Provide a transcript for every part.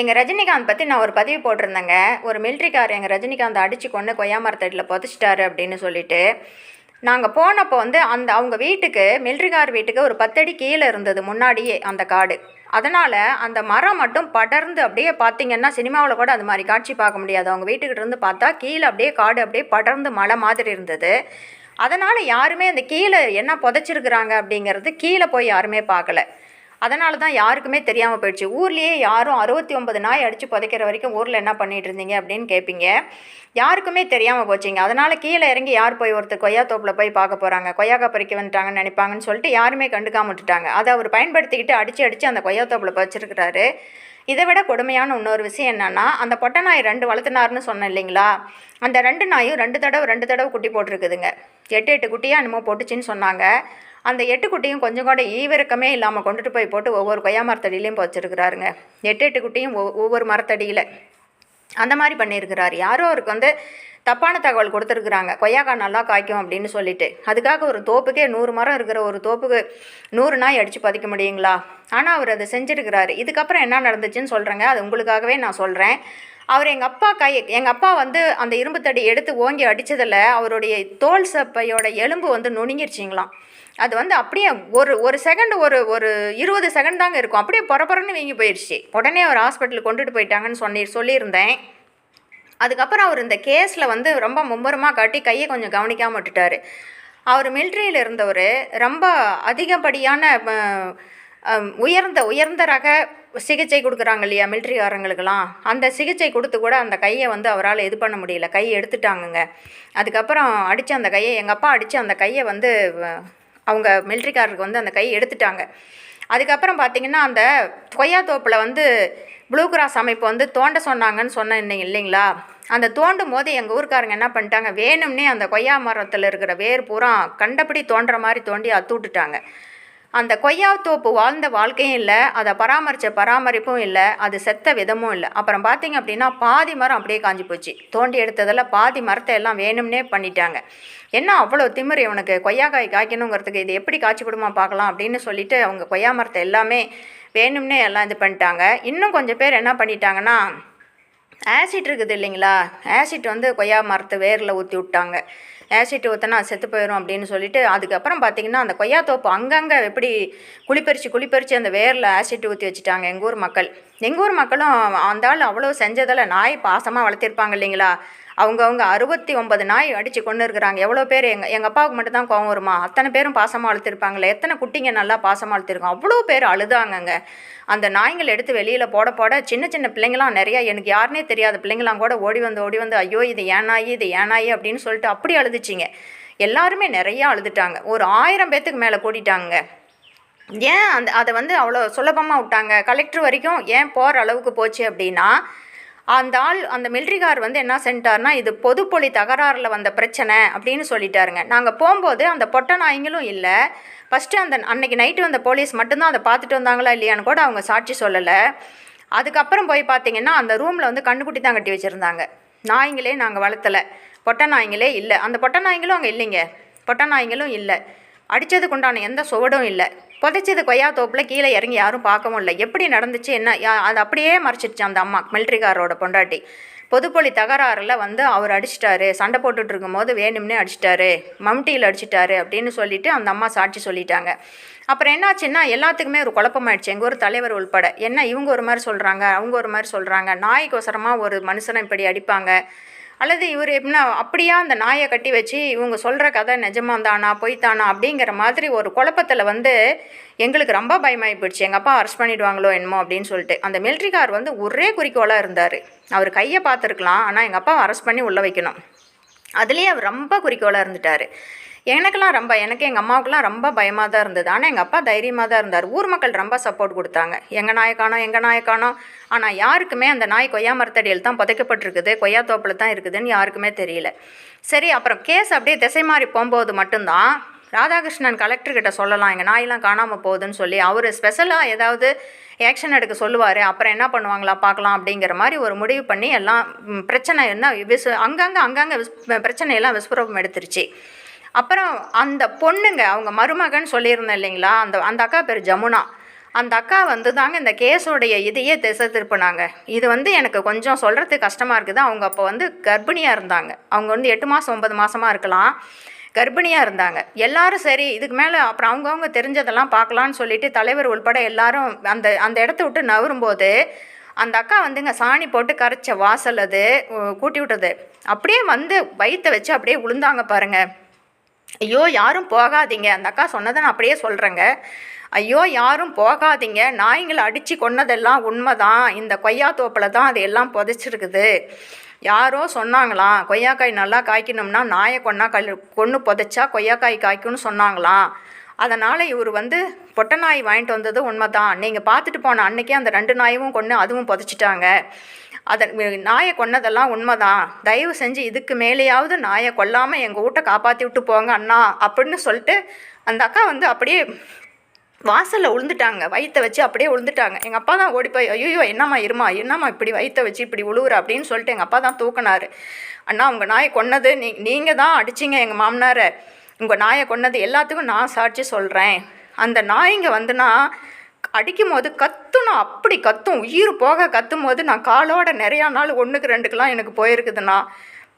எங்கள் ரஜினிகாந்த் பற்றி நான் ஒரு பதிவு போட்டிருந்தேங்க. ஒரு மிலிட்ரிக்கார் எங்கள் ரஜினிகாந்த் அடித்து கொண்டு கொய்யா மரத்தடியில் புதைச்சிட்டாரு அப்படின்னு சொல்லிட்டு. நாங்கள் போனப்போ வந்து அந்த அவங்க வீட்டுக்கு மிலிட்ரிக்கார் வீட்டுக்கு ஒரு பத்தடி கீழே இருந்தது முன்னாடியே அந்த காடு. அதனால் அந்த மரம் மட்டும் படர்ந்து அப்படியே பார்த்தீங்கன்னா சினிமாவில் கூட அது மாதிரி காட்சி பார்க்க முடியாது. அவங்க வீட்டுக்கிட்ட இருந்து பார்த்தா கீழே அப்படியே காடு அப்படியே படர்ந்து மலை மாதிரி இருந்தது. அதனால் யாருமே அந்த கீழே என்ன புதைச்சிருக்கிறாங்க அப்படிங்கிறது கீழே போய் யாருமே பார்க்கல. அதனால தான் யாருக்குமே தெரியாமல் போயிடுச்சு. ஊர்லேயே யாரும் அறுபத்தி ஒன்பது நாய் அடித்து புதைக்கிற வரைக்கும் ஊரில் என்ன பண்ணிகிட்டு இருந்தீங்க அப்படின்னு கேட்பீங்க யாருக்குமே தெரியாமல் போச்சுங்க. அதனால் கீழே இறங்கி யார் போய் ஒருத்தர் கொய்யா தோப்பில் போய் பார்க்க போகிறாங்க கொய்யாக்கா பறிக்க வந்துட்டாங்கன்னு நினைப்பாங்கன்னு சொல்லிட்டு யாருமே கண்டுக்காம விட்டுட்டாங்க. அதை அவர் பயன்படுத்திக்கிட்டு அடித்து அடித்து அந்த கொய்யா தோப்பில் வச்சிருக்கிறாரு இதை விட கொடுமையான இன்னொரு விஷயம் என்னன்னா அந்த பொட்டை நாய் ரெண்டு வளர்த்துனாருன்னு சொன்னேன் இல்லைங்களா? அந்த ரெண்டு நாயும் ரெண்டு தடவை ரெண்டு தடவை குட்டி போட்டிருக்குதுங்க. எட்டு எட்டு குட்டியாக என்னமோ போட்டுச்சின்னு சொன்னாங்க. அந்த எட்டு குட்டியும் கொஞ்சம் கூட ஈவிரக்கமே இல்லாமல் கொண்டுட்டு போய் போட்டு ஒவ்வொரு கொய்யா மரத்தடியிலையும் வச்சிருக்கிறாருங்க எட்டு எட்டு குட்டியும் ஒவ்வொரு மரத்தடியில். அந்த மாதிரி பண்ணியிருக்கிறார். யாரோ அவருக்கு வந்து தப்பான தகவல் கொடுத்துருக்குறாங்க. கொய்யாக்காய் நல்லா காய்க்கும் அப்படின்னு சொல்லிட்டு. அதுக்காக ஒரு தோப்புக்கே நூறு மரம் இருக்கிற ஒரு தோப்புக்கு நூறு நாய் அடித்து பதிக்க முடியுங்களா? ஆனால் அவர் அதை செஞ்சுருக்கிறாரு. இதுக்கப்புறம் என்ன நடந்துச்சுன்னு சொல்கிறேங்க அது உங்களுக்காகவே நான் சொல்கிறேன் அவர் எங்கள் அப்பா கை எங்கள் அப்பா வந்து அந்த இரும்பு தடி எடுத்து ஓங்கி அடித்ததில் அவருடைய தோல் சப்பையோட எலும்பு வந்து நுணுங்கிருச்சிங்களாம். அது வந்து அப்படியே ஒரு ஒரு செகண்ட் ஒரு ஒரு இருபது செகண்ட் தாங்க இருக்கும். அப்படியே புறப்புறன்னு வீங்கி போயிடுச்சு உடனே அவர் ஹாஸ்பிட்டலுக்கு கொண்டுட்டு போயிட்டாங்கன்னு சொல்லி சொல்லியிருந்தேன். அதுக்கப்புறம் அவர் இந்த கேஸில் வந்து ரொம்ப மும்முரமாக காட்டி கையை கொஞ்சம் கவனிக்காமல் விட்டுட்டார். அவர் மிலிட்ரியில் இருந்தவர் ரொம்ப அதிகப்படியான உயர்ந்த உயர்ந்த ரக சிகிச்சை கொடுக்குறாங்க இல்லையா மிலிட்ரிக்காரங்களுக்கெல்லாம் அந்த சிகிச்சை கொடுத்து கூட அந்த கையை வந்து அவரால் இது பண்ண முடியல. கையை எடுத்துட்டாங்கங்க. அதுக்கப்புறம் அடித்த அந்த கையை எங்கள் அப்பா அடித்த அந்த கையை வந்து வ- அவங்க மிலிட்ரிக்காரருக்கு வந்து அந்த கை எடுத்துட்டாங்க. அதுக்கப்புறம் பார்த்தீங்கன்னா அந்த கொய்யா தோப்பில் வந்து ப்ளூ கிராஸ் அமைப்பு வந்து தோண்ட சொன்னாங்கன்னு சொன்னேன் இல்லைங்களா? அந்த தோண்டும் போது எங்கள் ஊருக்காரங்க என்ன பண்ணிட்டாங்க? வேணும்னே அந்த கொய்யா மரத்தில் இருக்கிற வேர் பூரா கண்டபடி தோன்ற மாதிரி தோண்டி அத்து விட்டுட்டாங்க. அந்த கொய்யா தோப்பு வாழ்ந்த வாழ்க்கையும் இல்லை அதை பராமரித்த பராமரிப்பும் இல்லை அது செத்த விதமும் இல்லை. அப்புறம் பார்த்தீங்க அப்படின்னா பாதி மரம் அப்படியே காஞ்சி போச்சு. தோண்டி எடுத்ததில் பாதி மரத்தை எல்லாம் வேணும்னே பண்ணிட்டாங்க. என்ன அவ்வளோ திமிர் இவனுக்கு? கொய்யாக்காய் காய்க்கணுங்கிறதுக்கு இது எப்படி காய்ச்சி கொடுமா பார்க்கலாம் அப்படின்னு சொல்லிட்டு அவங்க கொய்யா மரத்தை எல்லாமே வேணும்னே எல்லாம் இது பண்ணிட்டாங்க. இன்னும் கொஞ்சம் பேர் என்ன பண்ணிட்டாங்கன்னா ஆசிட் இருக்குது இல்லைங்களா? ஆசிட் வந்து கொய்யா மரத்து வேரில் ஊற்றி விட்டாங்க. ஆசிட் ஊற்றினா செத்து போயிடும் அப்படின்னு சொல்லிட்டு அதுக்கப்புறம் பார்த்தீங்கன்னா அந்த கொய்யா தோப்பு அங்கங்கே எப்படி குளிப்பறிச்சு குளிப்பறிச்சு அந்த வேரில் ஆசிட் ஊற்றி வச்சுட்டாங்க எங்கள் ஊர் மக்கள். எங்கள் ஊர் மக்களும் அந்த ஆள் அவ்வளோ செஞ்சதில் நாய் பாசமாக வளர்த்திருப்பாங்க இல்லைங்களா? அவங்கவுங்க அறுபத்தி ஒன்பது நாய் அடித்து கொண்டு இருக்கிறாங்க எவ்வளோ பேர்? எங்கள் எங்கள் அப்பாவுக்கு மட்டும் தான் கோவம் வருமா? அத்தனை பேரும் பாசமாக அழுத்திருப்பாங்களே. எத்தனை குட்டிங்க நல்லா பாசமாக அழுத்திருக்கோம் அவ்வளோ பேர் அழுதாங்கங்க. அந்த நாய்கள் எடுத்து வெளியில் போட போட சின்ன சின்ன பிள்ளைங்களாம் நிறையா எனக்கு யாருனே தெரியாத பிள்ளைங்களாம் கூட ஓடி வந்து ஓடி வந்து ஐயோ இது ஏனாயி இது ஏனாயி அப்படின்னு சொல்லிட்டு அப்படி அழுதுச்சிங்க. எல்லாருமே நிறையா அழுதுட்டாங்க. ஒரு ஆயிரம் பேத்துக்கு மேலே கூட்டிட்டாங்க ஏன் அந்த அதை வந்து அவ்வளோ சுலபமாக விட்டாங்க? கலெக்டர் வரைக்கும் ஏன் போகிற அளவுக்கு போச்சு அப்படின்னா அந்த ஆள் அந்த மிலிட்ரிகார் வந்து என்ன செஞ்சிட்டார்னா இது பொதுப்பொலி தகராறில் வந்த பிரச்சனை அப்படின்னு சொல்லிட்டாருங்க. நாங்கள் போகும்போது அந்த பொட்ட நாய்ங்களும் இல்லை. ஃபஸ்ட்டு அந்த அன்னைக்கு நைட்டு வந்த போலீஸ் மட்டும்தான் அதை பார்த்துட்டு வந்தாங்களா இல்லையான்னு கூட அவங்க சாட்சி சொல்லலை. அதுக்கப்புறம் போய் பார்த்தீங்கன்னா அந்த ரூமில் வந்து கண்ணுக்குட்டி தான் கட்டி வச்சுருந்தாங்க. நாய்ங்களே நாங்கள் வளர்த்தலை. பொட்ட நாய்ங்களே இல்லை. அந்த பொட்ட நாய்ங்களும் அங்கே இல்லைங்க. பொட்ட நாய்ங்களும் இல்லை. அடித்ததுக்கு உண்டான எந்த சுவடும் இல்லை. புதைச்சது கொய்யா தோப்பில் கீழே இறங்கி யாரும் பார்க்கவும் இல்லை. எப்படி நடந்துச்சு என்ன யா- அது அப்படியே மறைச்சிருச்சு அந்த அம்மா மிலிட்ரிக்காரோட பொண்டாட்டி. பொதுப்பொலி தகராறில் வந்து அவர் அடிச்சிட்டாரு. சண்டை போட்டுட்டு இருக்கும்போது வேணும்னே அடிச்சிட்டாரு. மம்டியில் அடிச்சிட்டாரு அப்படின்னு சொல்லிட்டு அந்த அம்மா சாட்சி சொல்லிட்டாங்க. அப்புறம் என்னாச்சுன்னா எல்லாத்துக்குமே ஒரு குழப்பமாயிடுச்சு. எங்கள் ஊர் தலைவர் உள்பட. என்ன இவங்க ஒரு மாதிரி சொல்கிறாங்க அவங்க ஒரு மாதிரி சொல்கிறாங்க நாய்க்கோசரமாக ஒரு மனுஷனை இப்படி அடிப்பாங்க. அல்லது இவர் எப்படின்னா அப்படியா அந்த நாயை கட்டி வச்சு இவங்க சொல்கிற கதை நிஜமாந்தானா பொய்த்தானா அப்படிங்கிற மாதிரி ஒரு குழப்பத்தில் வந்து எங்களுக்கு ரொம்ப பயமாகி போயிடுச்சு எங்கள் அப்பா அரெஸ்ட் பண்ணிடுவாங்களோ என்னமோ அப்படின்னு சொல்லிட்டு. அந்த மிலிட்ரிக்கார் வந்து ஒரே குறிக்கோளாக இருந்தார். அவர் கையை பார்த்துருக்கலாம் ஆனால் எங்கள் அப்பாவை அரெஸ்ட் பண்ணி உள்ளே வைக்கணும். அதுலேயே அவர் ரொம்ப குறிக்கோளாக இருந்துட்டார். எனக்கெல்லாம் ரொம்ப எனக்கு எங்கள் அம்மாவுக்குலாம் ரொம்ப பயமாக தான் இருந்தது. ஆனால் எங்கள் அப்பா தைரியமாக தான் இருந்தார். ஊர் மக்கள் ரொம்ப சப்போர்ட் கொடுத்தாங்க. எங்கள் நாயை காணோம் எங்கள் நாயை ஆனால் யாருக்குமே அந்த நாய் கொய்யா மரத்தடியில் தான் புதைக்கப்பட்டிருக்குது. கொய்யா தோப்பில் தான் இருக்குதுன்னு யாருக்குமே தெரியல. சரி அப்புறம் கேஸ் அப்படியே திசை மாறி போகும்போது மட்டும்தான் ராதாகிருஷ்ணன் கலெக்டர்கிட்ட சொல்லலாம். எங்கள் நாயெல்லாம் காணாமல் போகுதுன்னு சொல்லி அவர் ஸ்பெஷலாக ஏதாவது ஆக்ஷன் எடுக்க சொல்லுவார். அப்புறம் என்ன பண்ணுவாங்களா பார்க்கலாம் அப்படிங்கிற மாதிரி ஒரு முடிவு பண்ணி எல்லாம் பிரச்சனை என்ன விசு அங்கங்கே அங்கங்கே விஸ் பிரச்சனையெல்லாம் விஸ்வரூபம் எடுத்துருச்சு. அப்புறம் அந்த பொண்ணுங்க அவங்க மருமகன் சொல்லியிருந்தேன் இல்லைங்களா? அந்த அந்த அக்கா பேர் ஜமுனா. அந்த அக்கா வந்து தாங்க இந்த கேஸோடைய இதையே திசை திருப்பினாங்க. இது வந்து எனக்கு கொஞ்சம் சொல்கிறதுக்கு கஷ்டமாக இருக்குது. அவங்க அப்போ வந்து கர்ப்பிணியாக இருந்தாங்க. அவங்க வந்து எட்டு மாதம் ஒன்பது மாதமாக இருக்கலாம். கர்ப்பிணியாக இருந்தாங்க. எல்லாரும் சரி இதுக்கு மேலே அப்புறம் அவங்கவுங்க தெரிஞ்சதெல்லாம் பார்க்கலான்னு சொல்லிட்டு தலைவர் உள்பட எல்லாரும் அந்த அந்த இடத்த விட்டு நவரும்போது அந்த அக்கா வந்துங்க சாணி போட்டு கரைச்ச வாசல் அது கூட்டி விட்டது. அப்படியே வந்து வயிற்ற வச்சு அப்படியே விழுந்தாங்க பாருங்கள் ஐயோ யாரும் போகாதீங்க. அந்த அக்கா சொன்னதை நான் அப்படியே சொல்கிறேங்க ஐயோ யாரும் போகாதீங்க. நாய்ங்களை அடித்து கொன்னதெல்லாம் உண்மை தான் இந்த கொய்யா தோப்பில் தான் அது எல்லாம் புதைச்சிருக்குது. யாரோ சொன்னாங்களாம் கொய்யாக்காய் நல்லா காய்க்கணும்னா நாயை கொன்னா கல் கொன்று புதைச்சா கொய்யாக்காய் காய்க்கும்னு சொன்னாங்களாம். அதனால் இவர் வந்து பொட்டை நாய் வாங்கிட்டு வந்தது உண்மைதான். நீங்கள் பார்த்துட்டு போன அன்னைக்கே அந்த ரெண்டு நாயும் கொன்று அதுவும் புதைச்சிட்டாங்க. அதை நாயை கொன்னதெல்லாம் உண்மை தான் தயவு செஞ்சு இதுக்கு மேலேயாவது நாயை கொல்லாமல் எங்கள் வீட்டை காப்பாற்றி விட்டு போங்க அண்ணா அப்படின்னு சொல்லிட்டு அந்த அக்கா வந்து அப்படியே வாசலில் விழுந்துட்டாங்க வயிற்ற வச்சு அப்படியே உளுந்துட்டாங்க எங்கள் அப்பா தான் ஓடி போய் ஐயோ என்னம்மா இருமா? என்னம்மா இப்படி வயிற்ற வச்சு இப்படி உழுவுற? அப்படின்னு சொல்லிட்டு எங்கள் அப்பா தான் தூக்குனாரு. அண்ணா உங்கள் நாயை கொன்னது நீ நீங்கள் தான் அடிச்சிங்க எங்கள் மாமனாரை. உங்கள் நாயை கொன்னது எல்லாத்துக்கும் நான் சாட்சி சொல்கிறேன் அந்த நாய்ங்க வந்துனா அடிக்கும் போது கத்துணும் அப்படி கத்தும். உயிர் போக கத்தும் போது நான் காலோட நிறையா நாள் ஒன்றுக்கு ரெண்டுக்கெலாம் எனக்கு போயிருக்குதுண்ணா.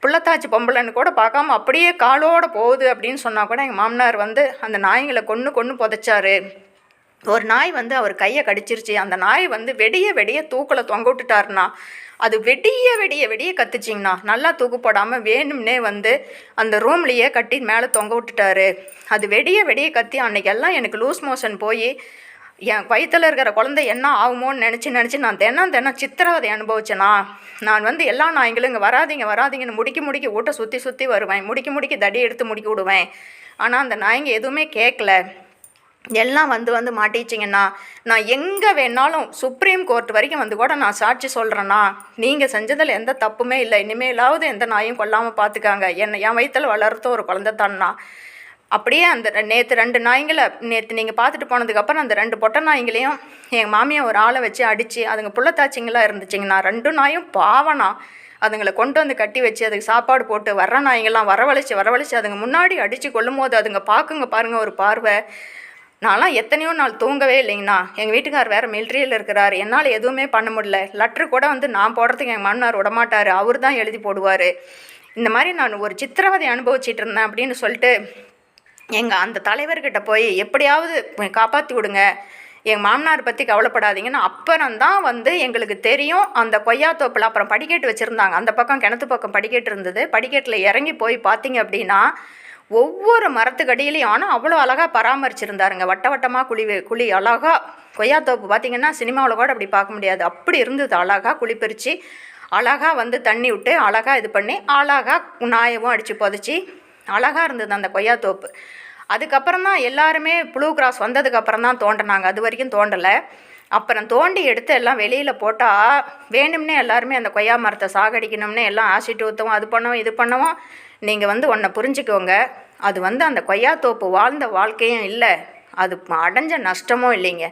புள்ளத்தாச்சி பொம்பளைன்னு கூட பார்க்காம அப்படியே காலோட போகுது அப்படின்னு சொன்னால் கூட எங்கள் மாமனார் வந்து அந்த நாய்ங்களை கொன்று கொன்று புதைச்சாரு. ஒரு நாய் வந்து அவர் கையை கடிச்சிருச்சு. அந்த நாய் வந்து வெடிய வெடிய தூக்கில் தொங்க விட்டுட்டாருண்ணா அது வெடிய வெடிய வெடிய கத்துச்சிங்கண்ணா. நல்லா தூக்கு போடாமல் வேணும்னே வந்து அந்த ரூம்லேயே கட்டி மேலே தொங்க விட்டுட்டாரு அது வெடிய வெடிய கத்தி அன்னைக்கெல்லாம் எனக்கு லூஸ் மோஷன் போய் என் வயிற்றில் இருக்கிற குழந்தை என்ன ஆகுமோன்னு நினச்சி நினச்சி நான் தினம் தினம் சித்திரவதை அனுபவிச்சேனா நான் வந்து எல்லா நாய்களும் இங்கே வராதீங்க வராதீங்கன்னு முடிக்க முடிக்க ஊட்ட சுற்றி சுற்றி வருவேன். முடிக்க முடிக்கி தடி எடுத்து முடிக்க விடுவேன். ஆனால் அந்த நாய்ங்க எதுவுமே கேட்கல எல்லாம் வந்து வந்து மாட்டிச்சிங்கன்னா நான் எங்கே வேணாலும் சுப்ரீம் கோர்ட் வரைக்கும் வந்து கூட நான் சாட்சி சொல்கிறேன்னா நீங்கள் செஞ்சதில் எந்த தப்புமே இல்லை. இனிமேலாவது எந்த நாயும் கொல்லாமல் பார்த்துக்காங்க என்னை என் வயிற்றில் வளர்த்த ஒரு குழந்தை தான்னா. அப்படியே அந்த நேற்று ரெண்டு நாய்ங்களை நேற்று நீங்கள் பார்த்துட்டு போனதுக்கப்புறம் அந்த ரெண்டு பொட்டை நாய்ங்களையும் எங்கள் மாமியை ஒரு ஆளை வச்சு அடித்து அதுங்க புள்ளத்தாச்சிங்களாக இருந்துச்சிங்கண்ணா ரெண்டு நாயும் பாவனா அதுங்களை கொண்டு வந்து கட்டி வச்சு அதுக்கு சாப்பாடு போட்டு வர்ற நாய்ங்கள்லாம் வரவழைச்சி வரவழைச்சி அதுங்க முன்னாடி அடித்து கொள்ளும் போது அதுங்க பார்க்குங்க பாருங்கள் ஒரு பார்வை. நான்லாம் எத்தனையோ நாள் தூங்கவே இல்லைங்கண்ணா. எங்கள் வீட்டுக்கார் வேறு மிலிட்ரியில் இருக்கிறார். என்னால் எதுவுமே பண்ண முடியல. லெட்ரு கூட வந்து நான் போடுறதுக்கு எங்கள் மன்னார் விடமாட்டார். அவர் தான் எழுதி போடுவார். இந்த மாதிரி நான் ஒரு சித்திரவதை அனுபவிச்சிட்டு இருந்தேன் அப்படின்னு சொல்லிட்டு எங்கள் அந்த தலைவர்கிட்ட போய் எப்படியாவது காப்பாற்றி விடுங்க. எங்கள் மாமனார் பற்றி கவலைப்படாதீங்கன்னு அப்புறம் தான் வந்து எங்களுக்கு தெரியும். அந்த கொய்யாத்தோப்பில் அப்புறம் படிக்கட்டு வச்சுருந்தாங்க. அந்த பக்கம் கிணத்து பக்கம் படிக்கட்டு இருந்தது. படிக்கட்டில் இறங்கி போய் பார்த்தீங்க அப்படின்னா ஒவ்வொரு மரத்துக்கடியிலையும் ஆனால் அவ்வளோ அழகாக பராமரிச்சிருந்தாருங்க. வட்ட வட்டமாக குழி குழி அழகாக கொய்யாத்தோப்பு பார்த்தீங்கன்னா சினிமாவில் கூட அப்படி பார்க்க முடியாது. அப்படி இருந்தது. அழகாக குழி பறித்து அழகாக வந்து தண்ணி விட்டு அழகாக இது பண்ணி அழகாக நாயவும் அடித்து புதைச்சி அழகாக இருந்தது அந்த கொய்யாத்தோப்பு அதுக்கப்புறம் தான் எல்லாருமே ப்ளூ கிராஸ் வந்ததுக்கப்புறம் தான் தோண்டினாங்க. அது வரைக்கும் தோண்டலை. அப்புறம் தோண்டி எடுத்து எல்லாம் வெளியில் போட்டால் வேணும்னே எல்லாருமே அந்த கொய்யா மரத்தை சாகடிக்கணும்னே எல்லாம் ஆசிட் ஊற்றவும் அது பண்ணவும் இது பண்ணவும் நீங்கள் வந்து ஒன்றை புரிஞ்சுக்கோங்க. அது வந்து அந்த கொய்யாத்தோப்பு வாழ்ந்த வாழ்க்கையும் இல்லை. அது அடைஞ்ச நஷ்டமும் இல்லைங்க.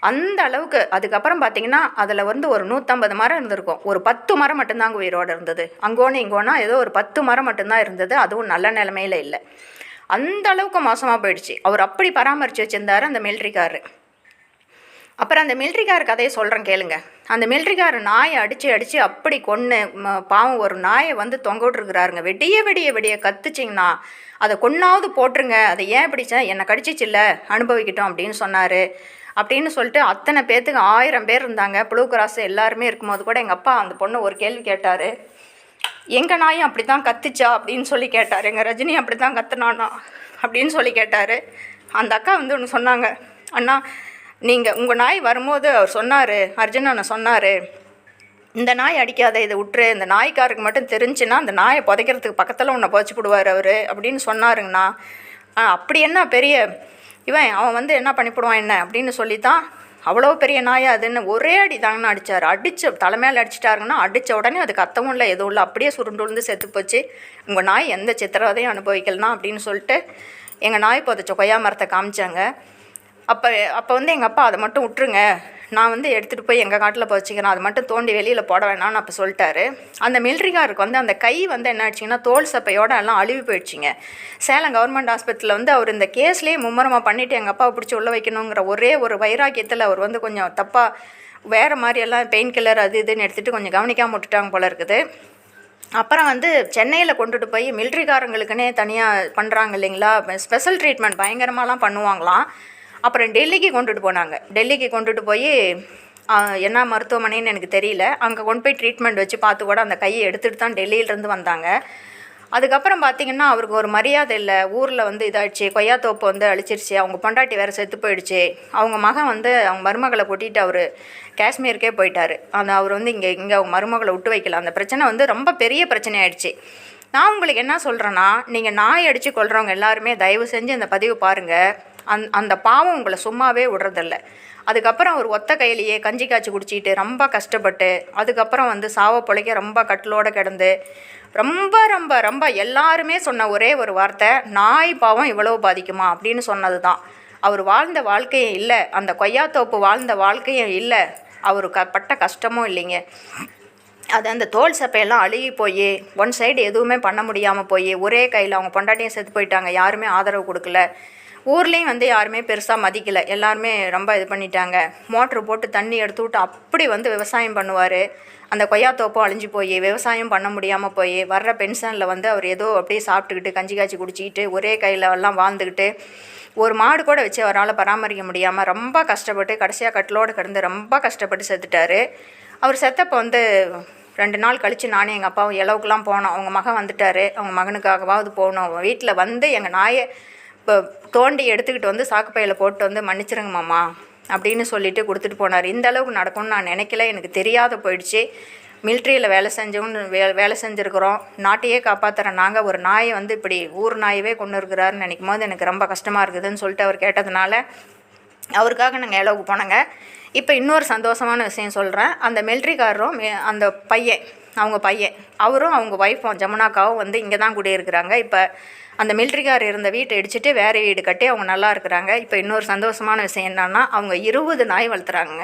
அந்த அளவுக்கு அதுக்கப்புறம் பார்த்தீங்கன்னா அதில் வந்து ஒரு நூற்றம்பது மரம் இருந்திருக்கும். ஒரு பத்து மரம் மட்டும்தாங்க உயிரோடு இருந்தது. அங்கோன்னு இங்கோனா ஏதோ ஒரு பத்து மரம் மட்டும்தான் இருந்தது. அதுவும் நல்ல நிலமையில இல்லை. அந்த அளவுக்கு மோசமாக போயிடுச்சு. அவர் அப்படி பராமரித்து வச்சுருந்தாரு அந்த மிலிட்ரிக்காரரு அப்புறம் அந்த மில்ட்ரிகார் கதையை சொல்கிறேன் கேளுங்க. அந்த மில்ட்ரிகார் நாயை அடித்து அடித்து அப்படி கொன்று பாவம் ஒரு நாயை வந்து தொங்க விட்டுருக்குறாருங்க வெடிய வெடிய வெடிய கத்துச்சிங்கன்னா அதை கொன்னாவது போட்டுருங்க. அதை ஏன் பிடிச்சா என்னை கடிச்சிச்சில்ல அனுபவிக்கிட்டோம் அப்படின்னு சொன்னார். அப்படின்னு சொல்லிட்டு அத்தனை பேர்த்துக்கு ஆயிரம் பேர் இருந்தாங்க. ப்ளூ கிராஸ் எல்லாருமே இருக்கும்போது கூட எங்கள் அப்பா அந்த பொண்ணு ஒரு கேள்வி கேட்டார். எங்கள் நாயும் அப்படி தான் கத்துச்சா? அப்படின்னு சொல்லி கேட்டார். எங்கள் ரஜினி அப்படி தான் கத்துனானா? அப்படின்னு சொல்லி கேட்டார். அந்த அக்கா வந்து ஒன்று சொன்னாங்க. அண்ணா நீங்கள் உங்கள் நாய் வரும்போது அவர் சொன்னார் அர்ஜுன் அண்ணன் சொன்னார் இந்த நாய் அடிக்காத இதை விட்டுரு இந்த நாய்க்காருக்கு மட்டும் தெரிஞ்சுன்னா அந்த நாயை புதைக்கிறதுக்கு பக்கத்தில் உன்னை புதைச்சி விடுவார் அவர் அப்படின்னு சொன்னாருங்கண்ணா. ஆ அப்படி என்ன பெரிய இவன் அவன் வந்து என்ன பண்ணிவிடுவான் என்ன அப்படின்னு சொல்லி தான் அவ்வளோ பெரிய நாயா அதுன்னு ஒரே அடி தாங்கன்னு அடித்தார் அடித்து தலைமையில் அடிச்சிட்டாருங்கன்னா அடித்த உடனே அது கத்தவும் இல்லை எதுவும் இல்லை. அப்படியே சுருண்டு விழுந்து செத்து போச்சு. உங்கள் நாய் எந்த சித்திரவதையும் அனுபவிக்கலாம் அப்படின்னு சொல்லிட்டு எங்கள் நாய் புதைச்ச கொய்யா மரத்தை காமிச்சாங்க. அப்போ அப்போ வந்து எங்கள் அப்பா அதை மட்டும் விட்டுருங்க. நான் வந்து எடுத்துகிட்டு போய் எங்கள் காட்டில் புதைச்சிக்கிறேன். அது மட்டும் தோண்டி வெளியில் போட வேணாம்னு அப்போ சொல்லிட்டாரு. அந்த மில்ட்ரிகாருக்கு வந்து அந்த கை வந்து என்ன ஆச்சுங்கன்னா தோல் சப்பையோட எல்லாம் அழுவி போயிடுச்சிங்க. சேலம் கவர்மெண்ட் ஹாஸ்பிட்டலில் வந்து அவர் இந்த கேஸ்லேயே மும்முரமாக பண்ணிவிட்டு எங்கள் அப்பாவை பிடிச்சி உள்ள வைக்கணுங்கிற ஒரே ஒரு வைராக்கியத்தில் அவர் வந்து கொஞ்சம் தப்பாக வேறு மாதிரியெல்லாம் பெயின் கில்லர் அது இதுன்னு எடுத்துகிட்டு கொஞ்சம் கவனிக்காமல் விட்டுட்டாங்க போல இருக்குது. அப்புறம் வந்து சென்னையில் கொண்டுட்டு போய் மில்ட்ரிகாரங்களுக்குன்னே தனியாக பண்ணுறாங்க இல்லைங்களா? ஸ்பெஷல் ட்ரீட்மெண்ட் பயங்கரமாலாம் பண்ணுவாங்களாம். அப்புறம் டெல்லிக்கு கொண்டுட்டு போனாங்க. டெல்லிக்கு கொண்டுட்டு போய் என்ன மருத்துவமனைன்னு எனக்கு தெரியல. அங்கே கொண்டு போய் ட்ரீட்மெண்ட் வச்சு பார்த்து கூட அந்த கையை எடுத்துகிட்டு தான் டெல்லியிலேருந்து வந்தாங்க. அதுக்கப்புறம் பார்த்தீங்கன்னா அவருக்கு ஒரு மரியாதை இல்லை. ஊரில் வந்து இதாகிடுச்சு கொய்யாத்தோப்பு வந்து அழிச்சிருச்சு. அவங்க பொண்டாட்டி வேறு செத்து போயிடுச்சு. அவங்க மகன் வந்து அவங்க மருமகளை கூட்டிகிட்டு அவர் காஷ்மீருக்கே போயிட்டார். அந்த அவர் வந்து இங்கே இங்கே அவங்க மருமகளை விட்டு வைக்கல. அந்த பிரச்சனை வந்து ரொம்ப பெரிய பிரச்சனை ஆயிடுச்சு. நான் உங்களுக்கு என்ன சொல்கிறேன்னா நீங்கள் நாய் அடித்து கொள்கிறவங்க எல்லாருமே தயவு செஞ்சு அந்த பதிவு பாருங்கள் அந் அந்த பாவம் உங்களை சும்மாவே விடுறதில்ல. அதுக்கப்புறம் அவர் ஒத்த கையிலேயே கஞ்சி காய்ச்சி குடிச்சிட்டு ரொம்ப கஷ்டப்பட்டு அதுக்கப்புறம் வந்து சாவ பிழைக்க ரொம்ப கட்டிலோடு கிடந்து ரொம்ப ரொம்ப ரொம்ப எல்லாருமே சொன்ன ஒரே ஒரு வார்த்தை நாய் பாவம் இவ்வளோ பாதிக்குமா அப்படின்னு சொன்னது தான் அவர் வாழ்ந்த வாழ்க்கையும் இல்லை அந்த கொய்யாத்தோப்பு வாழ்ந்த வாழ்க்கையும் இல்லை அவர் க பட்ட கஷ்டமும் இல்லைங்க. அது அந்த தோல் சப்பையெல்லாம் அழுகி போய் ஒன் சைடு எதுவுமே பண்ண முடியாமல் போய் ஒரே கையில் அவங்க பொண்டாட்டியும் செத்து போயிட்டாங்க யாருமே ஆதரவு கொடுக்கல. ஊர்லேயும் வந்து யாருமே பெருசாக மதிக்கலை. எல்லாருமே ரொம்ப இது பண்ணிட்டாங்க. மோட்ரு போட்டு தண்ணி எடுத்து விட்டு அப்படி வந்து விவசாயம் பண்ணுவார். அந்த கொய்யாத்தோப்பும் அழிஞ்சு போய் விவசாயம் பண்ண முடியாமல் போய் வர்ற பென்ஷனில் வந்து அவர் ஏதோ அப்படியே சாப்பிட்டுக்கிட்டு கஞ்சி காய்ச்சி குடிச்சிக்கிட்டு ஒரே கையில் எல்லாம் வாழ்ந்துக்கிட்டு ஒரு மாடு கூட வச்சு அவரால் பராமரிக்க முடியாமல் ரொம்ப கஷ்டப்பட்டு கடைசியாக கட்டிலோடு கிடந்து ரொம்ப கஷ்டப்பட்டு செத்துட்டார். அவர் செத்தப்போ வந்து ரெண்டு நாள் கழித்து நானும் எங்கள் அப்பாவும் இளவுக்குலாம் போனோம். அவங்க மகன் வந்துட்டார். அவங்க மகனுக்காகவாவது போகணும் வீட்டில் வந்து எங்கள் நாயை இப்போ தோண்டி எடுத்துக்கிட்டு வந்து சாக்குப்பையில் போட்டு வந்து மன்னிச்சிருங்க மாமா அப்படின்னு சொல்லிட்டு கொடுத்துட்டு போனார். இந்த அளவுக்கு நடக்கும்னு நான் நினைக்கல. எனக்கு தெரியாத போயிடுச்சு. மிலிட்ரியில் வேலை செஞ்சவன்னு வே வேலை செஞ்சுருக்குறோம். நாட்டையே காப்பாற்றுற நாங்கள் ஒரு நாயை வந்து இப்படி ஊர் நாயவே கொண்டு இருக்கிறாருன்னு நினைக்கும் போது எனக்கு ரொம்ப கஷ்டமாக இருக்குதுன்னு சொல்லிட்டு அவர் கேட்டதுனால அவருக்காக நாங்கள் ஏலோவுக்கு போனோங்க. இப்போ இன்னொரு சந்தோஷமான விஷயம் சொல்கிறேன் அந்த மிலிட்ரிக்காரரும் அந்த பையன் அவங்க பையன் அவரும் அவங்க ஒய்ஃபும் ஜமுனாக்காவும் வந்து இங்கே தான் குடியிருக்கிறாங்க. இப்போ அந்த மிலிட்ரிக்கார் இருந்த வீட்டை இடிச்சிட்டு வேறு வீடு கட்டி அவங்க நல்லா இருக்கிறாங்க. இப்போ இன்னொரு சந்தோஷமான விஷயம் என்னன்னா அவங்க இருபது நாய் வளர்த்துறாங்க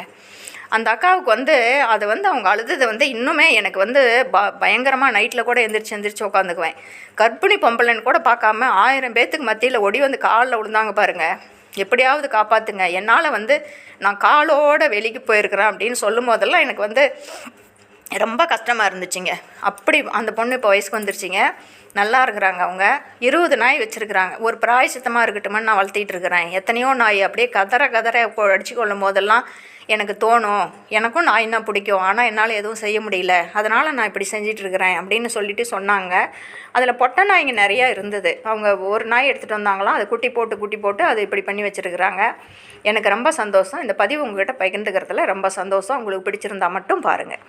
அந்த அக்காவுக்கு வந்து அதை வந்து அவங்க அழுதது வந்து இன்னுமே எனக்கு வந்து ப பயங்கரமாக நைட்டில் கூட எந்திரிச்சு எந்திரிச்சு உட்காந்துக்குவேன். கர்ப்பிணி பொம்பளைன்னு கூட பார்க்காம ஆயிரம் பேத்துக்கு மத்தியில் ஒடி வந்து காலில் விழுந்தாங்க பாருங்கள் எப்படியாவது காப்பாற்றுங்க என்னால் வந்து நான் காலோடு வெளிக்கு போயிருக்கிறேன் அப்படின்னு சொல்லும் போதெல்லாம் எனக்கு வந்து ரொம்ப கஷ்டமாக இருந்துச்சுங்க. அப்படி அந்த பொண்ணு இப்போ வயசுக்கு வந்துருச்சுங்க. நல்லா இருக்கிறாங்க அவங்க. இருபது நாய் வச்சுருக்குறாங்க. ஒரு பிராய் சுத்தமாக இருக்கட்டும்னு நான் வளர்த்திட்டு இருக்கிறேன். எத்தனையோ நாய் அப்படியே கதற கதற அடிச்சு கொள்ளும் போதெல்லாம் எனக்கு தோணும். எனக்கும் நாய் பிடிக்கும். ஆனால் என்னால் எதுவும் செய்ய முடியல. அதனால் நான் இப்படி செஞ்சிட்ருக்கிறேன் அப்படின்னு சொல்லிட்டு சொன்னாங்க. அதில் பொட்டை நாய்ங்க நிறையா இருந்தது. அவங்க ஒரு நாய் எடுத்துகிட்டு வந்தாங்களாம். அதை குட்டி போட்டு குட்டி போட்டு அதை இப்படி பண்ணி வச்சுருக்குறாங்க. எனக்கு ரொம்ப சந்தோஷம். இந்த பதிவு உங்கள்கிட்ட பகிர்ந்துக்கிறதுல ரொம்ப சந்தோஷம். உங்களுக்கு பிடிச்சிருந்தா மட்டும் பாருங்கள்